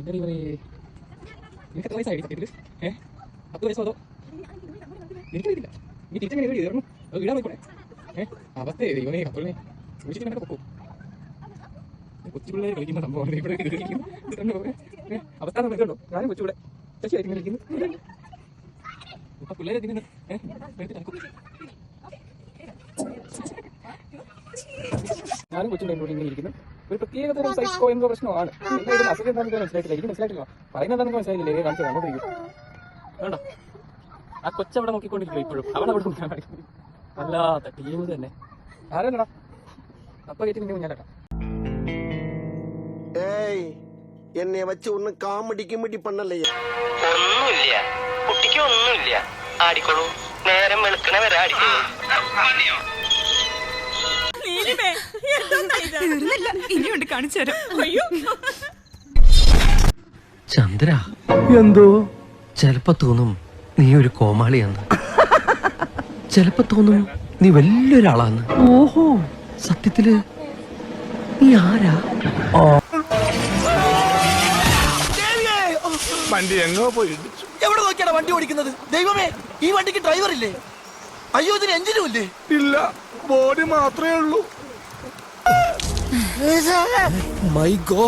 പിന്നെ ഇവരെ നിനക്ക് എത്ര വയസ്സായി? സത്യത്തിൽ ഏഹ് പത്ത് വയസ്സോ അതോ? എനിക്കറിയില്ല നീ ടീച്ചർ എങ്ങനെ ഇറങ്ങും അത് വീടാൻ നോക്കണേ ഏഹ് അവസ്ഥയെ ദൈവമേ കപ്പലിനെ സൂക്ഷിച്ച് കണ്ടൊക്കെ പൊക്കോ. കൊച്ചു പിള്ളേർ കളിക്കുന്ന സംഭവമാണ് ഇവിടെ അവസ്ഥ നമ്മൾ കണ്ടോ ഞാനും കൊച്ചുകൂടെ ശശിയായിട്ട് കളിക്കുന്നു ഇപ്പൊ പിള്ളേരെ തിന്നു ഏഹ് എടുത്ത് നടക്കും. ഞാനും കൊച്ചിന്റെ കൂടി ഇങ്ങനെ ഇരിക്കുന്നു. ഒരു പ്രത്യേകതരം സൈക്കോ എന്ന പ്രശ്നമാണ്. എന്തായാലും അസുഖം എന്താണെന്ന് മനസ്സിലായിട്ടില്ല. എനിക്ക് മനസ്സിലായിട്ടില്ല. എന്താണെന്ന് മനസ്സിലായില്ലേ കാണിച്ചത് അങ്ങോട്ടേക്ക് വേണ്ട ആ കൊച്ചവിടെ നോക്കിക്കൊണ്ടിരിക്കും ഇപ്പോഴും. അവിടെ അവിടെ അല്ലാത്ത ടീം തന്നെ. ആരാണടാ? അപ്പൊ കേട്ടി നിന്റെ മുന്നാലട്ടാ ഏയ് എന്നെ വെച്ച് ഒന്ന് കാമഡി കിമഡി പണ്ണല്ലേ? ഒന്നുമില്ല. കുട്ടിക്ക് ഒന്നുമില്ല. ആടിക്കോളൂ. നേരം വെളുക്കണ വരെ ആടിക്കോളൂ ഇനിയുണ്ട് കാണിച്ചു തരാം. അയ്യോ. ചന്ദ്ര. എന്തോ? ചെലപ്പോ തോന്നും നീ ഒരു കോമാളിയാന്ന്. ചെലപ്പോ തോന്നും നീ വലിയൊരാളാന്ന്. ഓഹോ. സത്യത്തിൽ നീ ആരാ? വണ്ടി എങ്ങോ പോയി എവിടെ നോക്കിയാണ് വണ്ടി ഓടിക്കുന്നത്? ദൈവമേ ഈ വണ്ടിക്ക് ഡ്രൈവർ ഇല്ലേ? അയ്യോ ഇതിന് എഞ്ചിനും ഇല്ലേ? ഇല്ല ബോഡി മാത്രമേ ഉള്ളൂ. My God.